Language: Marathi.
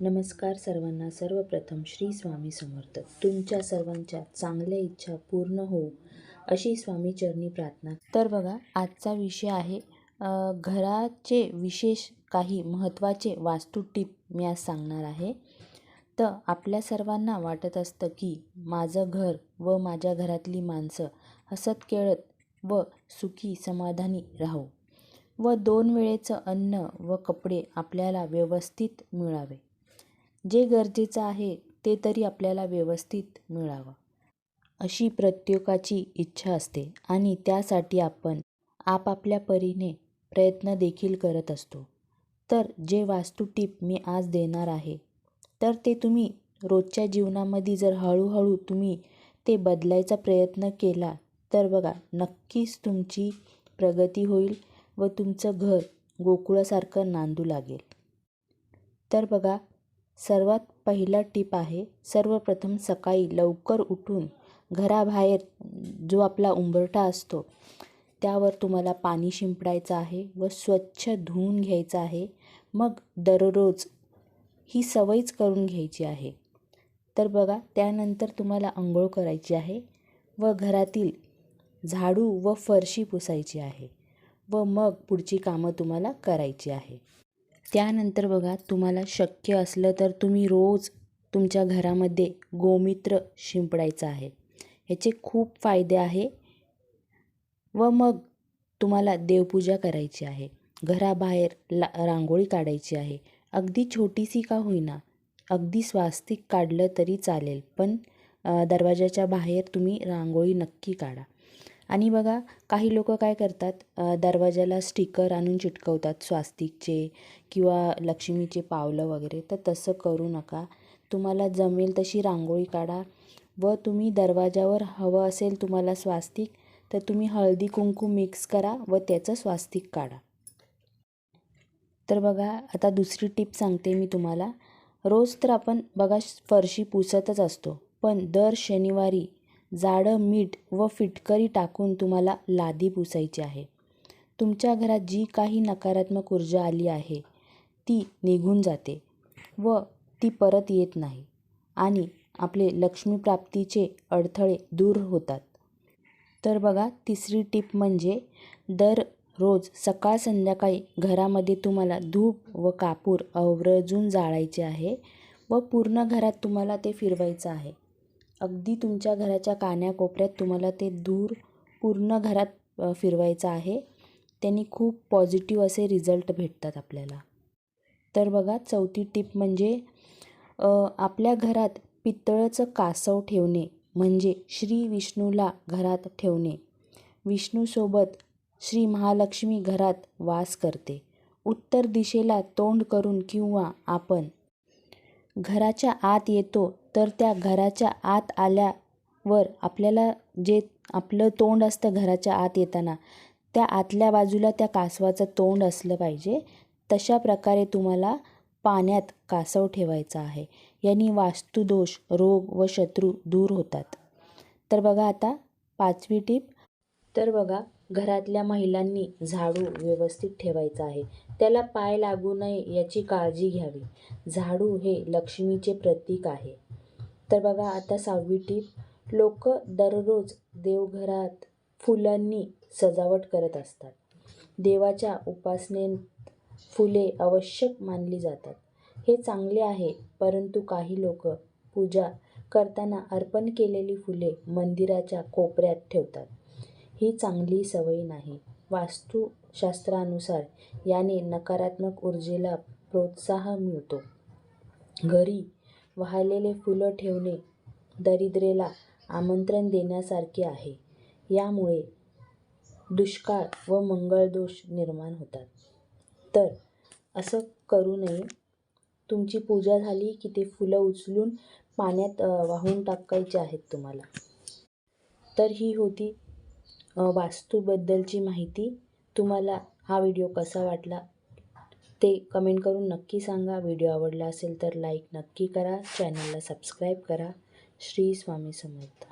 नमस्कार सर्वांना. सर्वप्रथम श्री स्वामी समर्थ. तुमच्या सर्वांच्या चांगल्या इच्छा पूर्ण होऊ अशी स्वामीचरणी प्रार्थना. तर बघा आजचा विषय आहे घराचे विशेष काही महत्त्वाचे वास्तू टीप मी आज सांगणार आहे. तर आपल्या सर्वांना वाटत असतं की माझं घर व माझ्या घरातली माणसं हसत खेळत व सुखी समाधानी राहू व दोन वेळेचं अन्न व कपडे आपल्याला व्यवस्थित मिळावे. जे गरजेचं आहे ते तरी आपल्याला व्यवस्थित मिळावं. अशी प्रत्येकाची इच्छा असते आणि त्यासाठी आपण आपापल्या परीने प्रयत्न देखील करत असतो. तर जे वास्तू टीप मी आज देणार आहे तर ते तुम्ही रोजच्या जीवनामध्ये जर हळूहळू तुम्ही ते बदलायचा प्रयत्न केला तर बघा नक्कीच तुमची प्रगती होईल व तुमचं घर गोकुळासारखं नांदू लागेल. तर बघा सर्वात पहिला टीप आहे सर्वप्रथम सकाळी लवकर उठून घराबाहेर जो आपला उंबरठा असतो त्यावर तुम्हाला पाणी शिंपडायचं आहे व स्वच्छ धुवून घ्यायचं आहे. मग दररोज ही सवयच करून घ्यायची आहे. तर बघा त्यानंतर तुम्हाला आंघोळ करायची आहे व घरातील झाडू व फरशी पुसायची आहे व मग पुढची कामं तुम्हाला करायची आहे. त्यानंतर बघा तुम्हाला शक्य असलं तर तुम्ही रोज तुमच्या घरामध्ये गोमित्र शिंपडायचं आहे. ह्याचे खूप फायदे आहे. व मग तुम्हाला देवपूजा करायची आहे. घराबाहेर ला रांगोळी काढायची आहे. अगदी छोटीशी का होईना अगदी स्वास्तिक काढलं तरी चालेल. पण दरवाजाच्या बाहेर तुम्ही रांगोळी नक्की काढा. आणि बघा काही लोक काय करतात दरवाजाला स्टिकर आणून चिटकवतात स्वास्तिकचे किंवा लक्ष्मीचे पावलं वगैरे. तर तसं करू नका. तुम्हाला जमेल तशी रांगोळी काढा व तुम्ही दरवाजावर हवं असेल तुम्हाला स्वास्तिक तर तुम्ही हळदी कुंकू मिक्स करा व त्याचं स्वास्तिक काढा. तर बघा आता दुसरी टिप सांगते मी तुम्हाला. रोज तर आपण बघा फरशी पुसतच असतो. पण दर शनिवारी जाडं मीठ व फिटकरी टाकून तुम्हाला लादी पुसायची आहे. तुमच्या घरात जी काही नकारात्मक ऊर्जा आली आहे ती निघून जाते व ती परत येत नाही आणि आपले लक्ष्मीप्राप्तीचे अडथळे दूर होतात. तर बघा तिसरी टीप म्हणजे दररोज सकाळ संध्याकाळी घरामध्ये तुम्हाला धूप व कापूर आवर्जून जाळायचे आहे व पूर्ण घरात तुम्हाला ते फिरवायचं आहे. अगदी तुमच्या घराच्या कान्याकोपऱ्यात तुम्हाला ते दूर पूर्ण घरात फिरवायचं आहे. त्यांनी खूप पॉझिटिव्ह असे रिझल्ट भेटतात आपल्याला. तर बघा चौथी टिप म्हणजे आपल्या घरात पितळचं कासव ठेवणे म्हणजे श्री विष्णूला घरात ठेवणे. विष्णूसोबत श्री महालक्ष्मी घरात वास करते. उत्तर दिशेला तोंड करून किंवा आपण घराच्या आत येतो तर त्या घराच्या आत आल्यावर आपल्याला जे आपलं तोंड असतं घराच्या आत येताना त्या आतल्या बाजूला त्या कासवाचं तोंड असलं पाहिजे. तशा प्रकारे तुम्हाला पाण्यात कासव ठेवायचा आहे. यांनी वास्तुदोष रोग व शत्रू दूर होतात. तर बघा आता पाचवी टीप. तर बघा घरातल्या महिलांनी झाडू व्यवस्थित ठेवायचा आहे. त्याला पाय लागू नये याची काळजी घ्यावी. झाडू हे लक्ष्मीचे प्रतीक आहे. तर बघा आता सहावी टीप. लोक दररोज देवघरात फुलांनी सजावट करत असतात. देवाच्या उपासनेत फुले आवश्यक मानली जातात. हे चांगले आहे परंतु काही लोक पूजा करताना अर्पण केलेली फुले मंदिराच्या कोपऱ्यात ठेवतात. ही चांगली सवय नाही. वास्तुशास्त्रानुसार याने नकारात्मक ऊर्जेला प्रोत्साहन मिळतो. घरी वाहिलेले फुलं ठेवणे दरिद्रेला आमंत्रण देण्यासारखे आहे. यामुळे दुष्काळ व मंगळदोष निर्माण होतात. तर असं करू नये. तुमची पूजा झाली की ते फुलं उचलून पाण्यात वाहून टाकायचे आहेत तुम्हाला. तर ही होती वास्तूबद्दलची माहिती. तुम्हाला हा व्हिडिओ कसा वाटला? ते कमेंट करून नक्की सांगा. व्हिडिओ आवडला असेल तर लाईक नक्की करा. चॅनलला सबस्क्राईब करा. श्री स्वामी समर्थ.